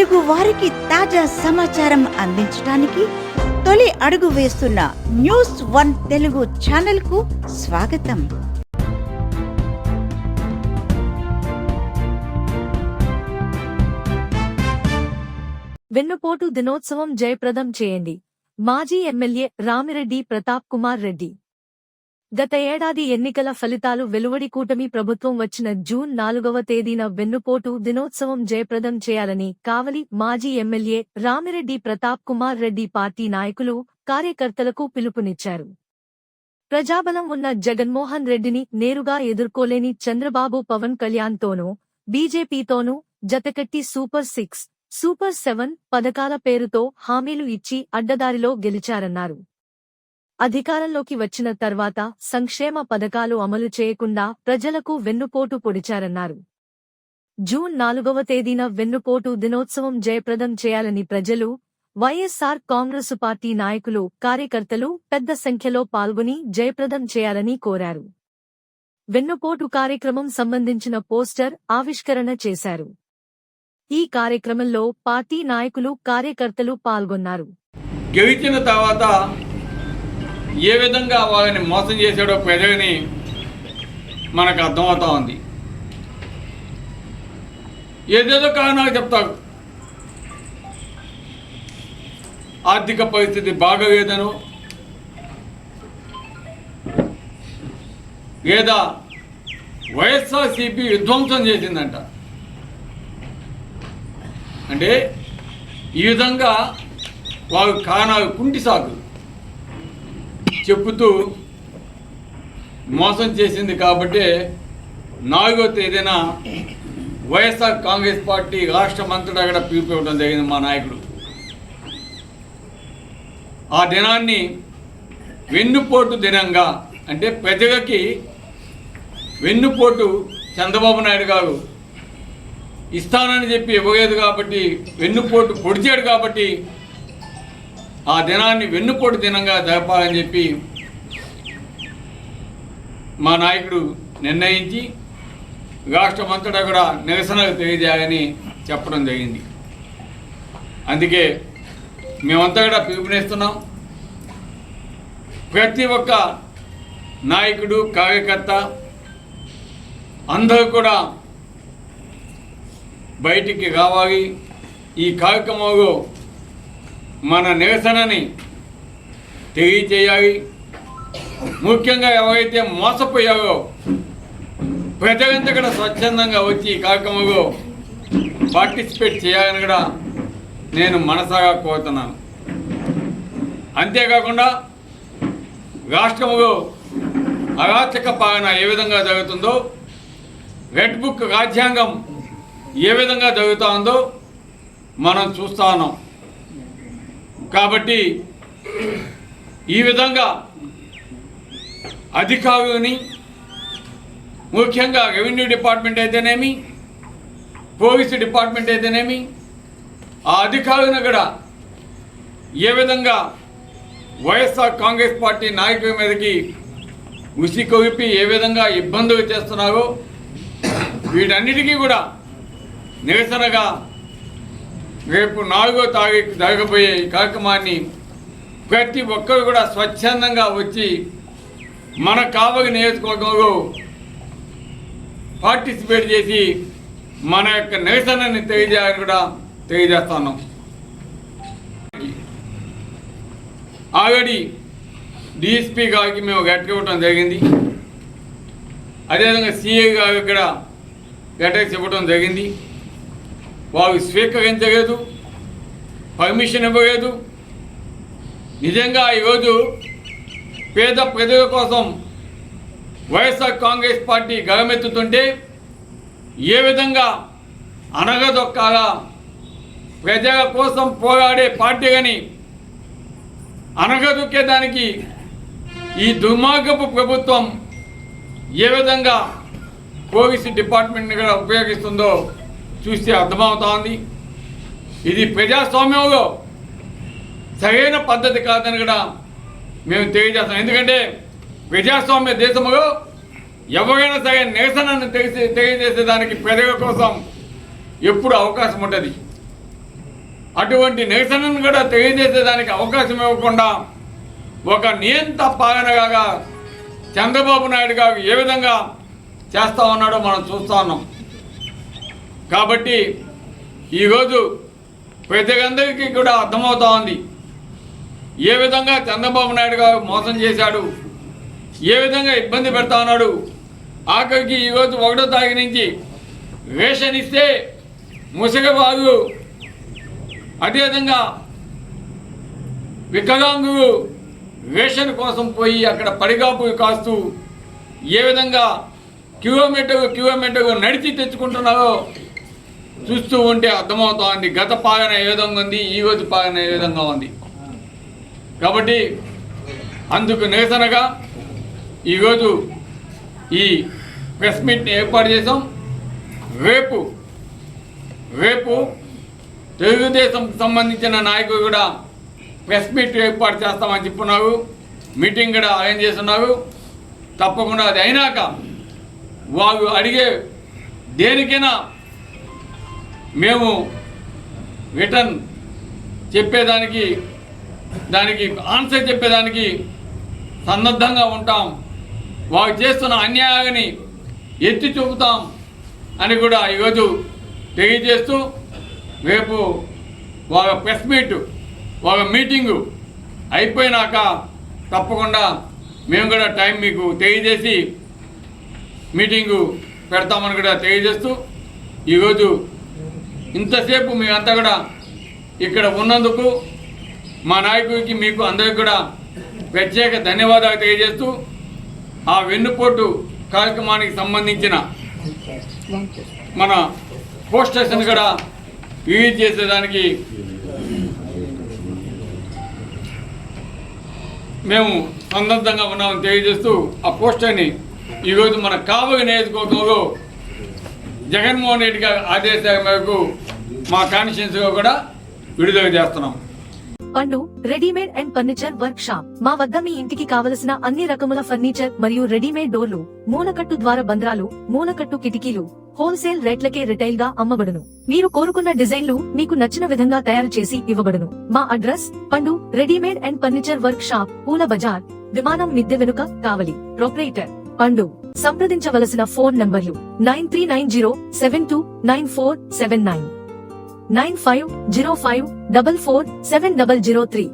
తెలుగు వారికి తాజా సమాచారం అందించడానికి తొలి అడుగు వేస్తున్న న్యూస్ వన్ తెలుగు ఛానల్కు స్వాగతం. వెన్నుపోటు దినోత్సవం జయప్రదం చేయండి. మాజీ ఎమ్మెల్యే రామిరెడ్డి ప్రతాప్ కుమార్ రెడ్డి. గత ఏడాది ఎన్నికల ఫలితాలు వెలువడి కూటమి ప్రభుత్వం వచ్చిన జూన్ నాలుగవ తేదీన వెన్నుపోటు దినోత్సవం జయప్రదం చేయాలని కావలి మాజీ ఎమ్మెల్యే రామిరెడ్డి ప్రతాప్ కుమార్ రెడ్డి పార్టీ నాయకులు కార్యకర్తలకు పిలుపునిచ్చారు. ప్రజాబలం ఉన్న జగన్మోహన్ రెడ్డిని నేరుగా ఎదుర్కోలేని చంద్రబాబు పవన్ కళ్యాణ్తోనూ బీజేపీతోనూ జతకట్టి సూపర్ సిక్స్ సూపర్ సెవెన్ పథకాల పేరుతో హామీలు ఇచ్చి అడ్డదారిలో గెలిచారన్నారు. అధికారంలోకి వచ్చిన తర్వాత సంక్షేమ పథకాలు అమలు చేయకుండా ప్రజలకు వెన్నుపోటు పొడిచారన్నారు. జూన్ నాలుగవ తేదీన వెన్నుపోటు దినోత్సవం జయప్రదం చేయాలని ప్రజలు వైఎస్సార్ కాంగ్రెసు పార్టీ నాయకులు కార్యకర్తలు పెద్ద సంఖ్యలో పాల్గొని జయప్రదం చేయాలని కోరారు. వెన్నుపోటు కార్యక్రమం సంబంధించిన పోస్టర్ ఆవిష్కరణ చేశారు. ఈ కార్యక్రమంలో పార్టీ నాయకులు కార్యకర్తలు పాల్గొన్నారు. గెలిచిన తర్వాత ఏ విధంగా వాళ్ళని మోసం చేశాడో ప్రజలని మనకు అర్థమవుతా ఉంది. ఏదేదో కారణాలు చెప్తారు. ఆర్థిక పరిస్థితి బాగలేదను లేదా వైఎస్ఆర్సీపీ విధ్వంసం చేసిందంట. అంటే ఈ విధంగా వారు కారణాలు కుంటి సాగు చెప్పుతూ మోసం చేసింది కాబట్టి నాలుగో తేదీన వైఎస్ఆర్ కాంగ్రెస్ పార్టీ రాష్ట్రమంతటా కూడా పిలుపు ఇవ్వడం జరిగింది మా నాయకుడు. ఆ దినాన్ని వెన్నుపోటు దినంగా అంటే ప్రజలకి వెన్నుపోటు చంద్రబాబు నాయుడు గారు ఇస్తానని చెప్పి ఇవ్వలేదు కాబట్టి వెన్నుపోటు పొడిచాడు కాబట్టి ఆ దినాన్ని వెన్నుపోటు దినంగా జరపాలని చెప్పి మా నాయకుడు నిర్ణయించి రాష్ట్రమంతటా కూడా నిరసనలు తెలియజేయాలని చెప్పడం జరిగింది. అందుకే మేమంతా కూడా పిలుపునిస్తున్నాం. ప్రతి ఒక్క నాయకుడు కార్యకర్త అందరూ కూడా బయటికి రావాలి. ఈ కార్యక్రమంలో మన నిరసనని తెలియచేయాలి. ముఖ్యంగా ఎవరైతే మోసపోయారో ప్రజలంతా కూడా స్వచ్ఛందంగా వచ్చి ఈ కార్యక్రమంలో పార్టిసిపేట్ చేయాలని కూడా నేను మనసాగా కోరుతున్నాను. అంతేకాకుండా రాష్ట్రంలో అరాచక పాలన ఏ విధంగా జరుగుతుందో రెడ్ బుక్ రాజ్యాంగం ఏ విధంగా జరుగుతూ ఉందో మనం చూస్తా ఉన్నాం. కాబట్టి ఈ విధంగా అధికారులని ముఖ్యంగా రెవెన్యూ డిపార్ట్మెంట్ అయితేనేమి పోలీసు డిపార్ట్మెంట్ అయితేనేమి ఆ అధికారులను కూడా ఏ విధంగా వైఎస్ఆర్ కాంగ్రెస్ పార్టీ నాయకుల మీదకి ఉసికొవిపి ఏ విధంగా ఇబ్బందులు చేస్తున్నారో వీటన్నిటికీ కూడా నిరసనగా రేపు నాలుగో తారీఖు జరగబోయే ఈ కార్యక్రమాన్ని ప్రతి ఒక్కరు కూడా స్వచ్ఛందంగా వచ్చి మన కావలి నియోజకవర్గంలో పార్టిసిపేట్ చేసి మన యొక్క నిరసనని తెలియజేయాలని కూడా తెలియజేస్తున్నాం ఆల్రెడీ డిఎస్పీ గారికి మేము గట్టిగా ఇవ్వడం జరిగింది. అదేవిధంగా సిఐ గారికి కూడా లెటర్స్ ఇవ్వడం జరిగింది. వారు స్వీకరించలేదు పర్మిషన్ ఇవ్వలేదు. నిజంగా ఈరోజు పేద ప్రజల కోసం వైఎస్ఆర్ కాంగ్రెస్ పార్టీ గరమెత్తుతుంటే ఏ విధంగా అనగదొక్కాలా? ప్రజల కోసం పోరాడే పార్టీ పార్టీని అనగదొక్కేదానికి ఈ దుర్మార్గపు ప్రభుత్వం ఏ విధంగా పోలీసు డిపార్ట్మెంట్ని కూడా ఉపయోగిస్తుందో చూస్తే అర్థమవుతోంది. ఇది ప్రజాస్వామ్యంలో సరైన పద్ధతి కాదని కూడా మేము తెలియజేస్తాం. ఎందుకంటే ప్రజాస్వామ్య దేశంలో ఎవరైనా సరే నిరసనను తెలిసి తెలియజేసేదానికి ప్రజల కోసం ఎప్పుడు అవకాశం ఉంటుంది అటువంటి నిరసనను కూడా తెలియజేసేదానికి అవకాశం ఇవ్వకుండా ఒక నియంత పాలనగా చంద్రబాబు నాయుడు గారు ఏ విధంగా చేస్తా ఉన్నాడో మనం చూస్తా ఉన్నాం. కాబట్టి ఈరోజు ప్రజలందరికీ కూడా అర్థమవుతా ఉంది. ఏ విధంగా చంద్రబాబు నాయుడు గారు మోసం చేశాడు ఏ విధంగా ఇబ్బంది పెడతా ఉన్నాడు ఆఖరికి ఈరోజు ఒకటో తారీఖు నుంచి రేషన్ ఇస్తే ముసలివారు అదేవిధంగా వికలాంగులు రేషన్ కోసం పోయి అక్కడ పడిగాపు కాస్తూ ఏ విధంగా కిలోమీటర్ కిలోమీటర్ నడిచి తెచ్చుకుంటున్నారో చూస్తూ ఉంటే అర్థమవుతోంది. గత పాలన ఏ విధంగా ఉంది? ఈ రోజు పాలన ఏ విధంగా ఉంది? కాబట్టి అందుకు నిరసనగా ఈరోజు ఈ ప్రెస్ మీట్ని ఏర్పాటు చేసాం రేపు రేపు తెలుగుదేశం సంబంధించిన నాయకులు కూడా ప్రెస్ మీట్ ఏర్పాటు చేస్తామని చెప్పున్నారు. మీటింగ్ కూడా అరేంజ్ చేస్తున్నారు. తప్పకుండా అది అయినాక వారు అడిగే దేనికైనా మేము రిటర్న్ చెప్పేదానికి దానికి ఆన్సర్ చెప్పేదానికి సన్నద్ధంగా ఉంటాం. వారు చేస్తున్న అన్యాయాన్ని ఎత్తి చూపుతాం అని కూడా ఈరోజు తెలియజేస్తూ రేపు వాళ్ళ ప్రెస్ మీట్ వాళ్ళ మీటింగు అయిపోయినాక తప్పకుండా మేము కూడా టైం మీకు తెలియజేసి మీటింగు పెడతామని కూడా తెలియజేస్తూ ఈరోజు ఇంతసేపు మేమంతా కూడా ఇక్కడ ఉన్నందుకు మా నాయకుడికి మీకు అందరికీ కూడా ప్రత్యేక ధన్యవాదాలు తెలియజేస్తూ ఆ వెన్నుపోటు కార్యక్రమానికి సంబంధించిన మన పోస్టర్స్ని కూడా రిలీజ్ చేసేదానికి మేము సందర్భంగా ఉన్నామని తెలియజేస్తూ ఆ పోస్టర్ని ఈరోజు మన కావలి నియోజకవర్గంలో జగన్మోహన్ రెడ్డి గారి ఆదేశాల మేరకు మా కాన్స్టిట్యున్సీలో కూడా విడుదల చేస్తున్నాం. Pandu readymade and furniture workshop. మా వద్ద మీ ఇంటికి కావలసిన అన్ని రకముల ఫర్నిచర్ మరియు రెడీమేడ్ డోర్లు మూలకట్టు ద్వార బంద్రాలు మూలకట్టు కిటికీలు హోల్సేల్ రేట్లకే రిటైల్గా అమ్మబడును. మీరు కోరుకున్న డిజైన్లు మీకు నచ్చిన విధంగా తయారు చేసి ఇవ్వబడును. మా address Pandu readymade and furniture workshop పూల బజార్ విమానం మిద్దె వెనుక కావలి. ప్రొపరేటర్ పండు. సంప్రదించవలసిన ఫోన్ నంబర్లు nine three nine zero seven two nine four seven nine nine five zero five double four seven double zero three.